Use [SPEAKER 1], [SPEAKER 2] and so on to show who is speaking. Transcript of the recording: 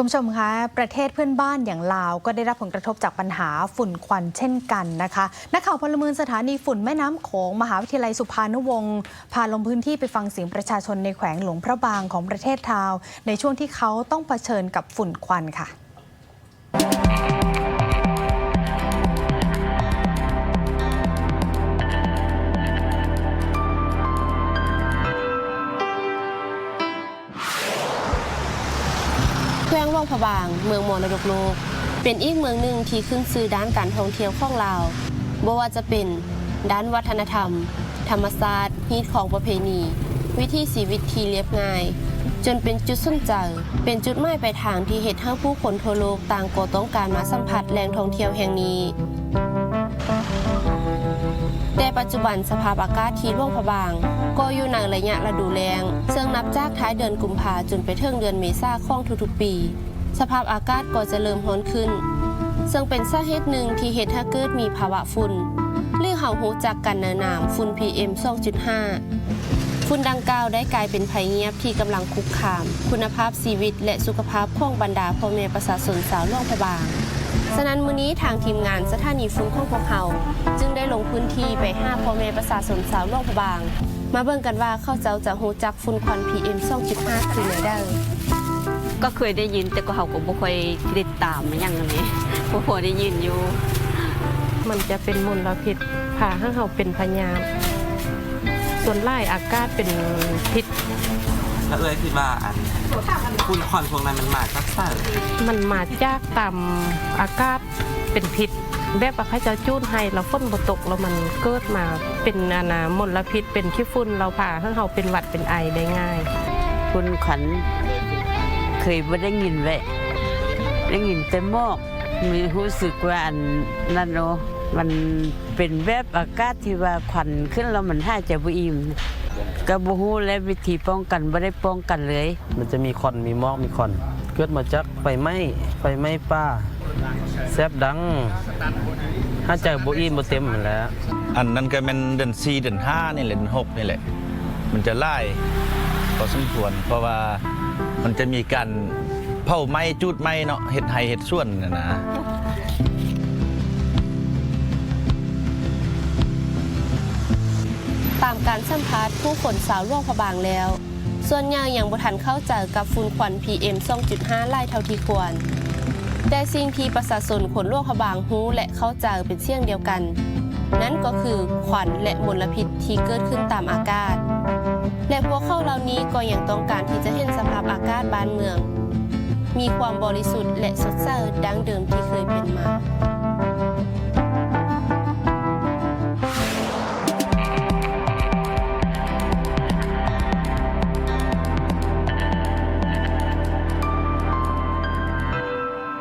[SPEAKER 1] คุณผู้ชมคะประเทศเพื่อนบ้านอย่างลาว ก็ได้รับผลกระทบจากปัญหาฝุ่นควันเช่นกันนะคะนักข่าวพลเมืองสถานีฝุ่นแม่น้ำโขงมหาวิทยาลัยสุพานุวงศ์พาลงพื้นที่ไปฟังเสียงประชาชนในแขวงหลวงพระบางของประเทศลาว ในช่วงที่เขาต้องเผชิญกับฝุ่นควันค่ะ
[SPEAKER 2] วงว่องพะบาง เมืองมรดกโลก เป็นอีกเมืองหนึ่งที่ขึ้นชื่อด้านการท่องเที่ยวของลาวบ่ว่าจะเป็นด้านวัฒนธรรม ธรรมศาสตร์ฮีตของประเพณี วิถีชีวิตที่เรียบง่าย จนเป็นจุดสนใจ เป็นจุดหมายปลายทางที่เฮ็ดให้ผู้คนทั่วโลกต่างก็ต้องการมาสัมผัสแหล่งท่องเที่ยวแห่งนี้แต่ปัจจุบันสภาพอากาศที่ร่วงพะบาง ก็อยู่ในระยะฤดูแล้งซึ่งนับจากท้ายเดือนกุมภาจนไปถึงเดือนเมษาของทุกๆปี สภาพอากาศก็จะเริ่มร้อนขึ้น ซึ่งเป็นสาเหตุหนึ่งที่เหตุให้เกิดมีภาวะฝุ่นหรือเฮาฮู้จักกันในนามฝุ่น PM 2.5 ฝุ่นดังกล่าวได้กลายเป็นภัยเงียบที่กำลังคุกคาม คุณภาพชีวิตและสุขภาพของบรรดาพ่อแม่ประชาชนสาวล่องพะบางฉะนั้นมื้อนี้ทางทีมงานสถานีฟุ้งของพวกเราจึงได้ลงพื้นที่ไปหาพ่อแม่ประชาชนสาวโลกพะบาง มาเบิ่งกันว่าเขาเจ้าจะฮู้จักฝุ่นควัน PM 2.5คือแนวใด
[SPEAKER 3] ก็เคยได้ยินแต่ก็เขาก็บ่ค่อยติดตามมันยังนี้บ่พอได้ยินอยู่
[SPEAKER 4] มันจะเป็นมลพิษพาให้เราเป็นพยามส่วนไล่อากาศเป็นพิษ
[SPEAKER 5] แล้วเอ้ยคิดว่าอันคุณควันพวกนั้นมันมาจากสาเหตุ
[SPEAKER 4] มันมาจากตามอากาศเป็นพิษแบบว่าเขาจะจูนให้เราฝนบ่ตกแล้วมันเกิดมาเป็นอนนามลพิษเป็นขี้ฝุ่นเราพาให้เราเป็นหวัดเป็นไอได้ง่าย
[SPEAKER 3] คุณขัน เคยบ่ได้ยินเลยได้ยินแต่หมอกมีรู้สึกว่าอันนั่นเนาะมันเป็นแบบอากาศที่ว่าควันขึ้นแล้วมันหายใจบ่อิ่มก็บ่ฮู้และวิธีป้องกันบ่ได้ป้องกันเลย
[SPEAKER 6] มันจะมีควันมีหมอกมีควันเกิดมาจากไฟไหม้ไฟไหม้ป่าแซบดังถ้าใจบ่อิ่มบ่เต็มนั่นแหล้ว
[SPEAKER 7] อันนั้นก็เป็นเดือน4เดือน5นี่แหละเดือน6นี่แหละ มันจะไล่ พอสมควร เพราะว่ามันจะมีการเผาไหม้จูดไหม้เนาะเห็ดไห้เห็ดส่วนนะนะ
[SPEAKER 2] ตามการสัมภาษณ์ผู้คนสาวล่วงพะบางแล้ว ส่วนใหญ่ยังบ่ทันเข้าใจกับฝุ่นควัน PM 2.5ไล่เท่าที่ควร แต่สิ่งที่ประชาชนคนล่วงพะบางฮู้และเข้าใจเป็นเสียงเดียวกัน นั่นก็คือควันและมลพิษที่เกิดขึ้นตามอากาศ และพวกเขาเหล่านี้ก็ยังต้องการที่จะเห็นสภาพอากาศบ้านเมือง มีความบริสุทธิ์และสดใสดังเดิมที่เคยเป็นมา